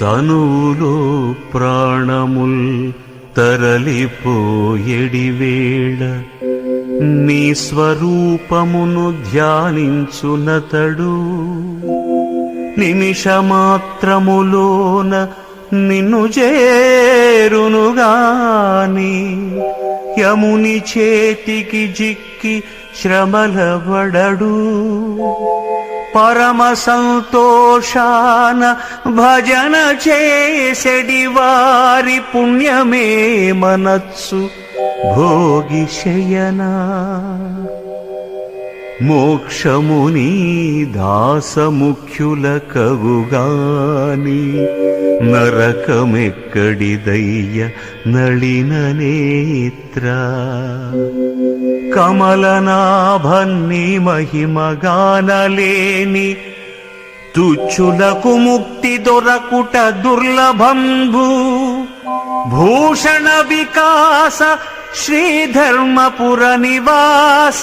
తనువులో ప్రాణముల్ తరలిపోయెడివేళ నీ స్వరూపమును ధ్యానించునతడు. నిమిషమాత్రములోన నిన్ను చేరునుగాని యముని చేతికి జిక్కి శ్రమలబడడు పరమ సంతోషాన భజన చేసెడి వారి పుణ్యమే మనస్సు భోగి శయనా. మోక్షముని దాసముఖ్యుల కగుగాని నరకమెక్కడిదయ్య నళిన నేత్ర. కమలనాభన్ని మహిమగానలేని తుచ్చులకు ముక్తి దొరకుట దుర్లభంబు. భూషణ వికాస శ్రీధర్మపుర నివాస.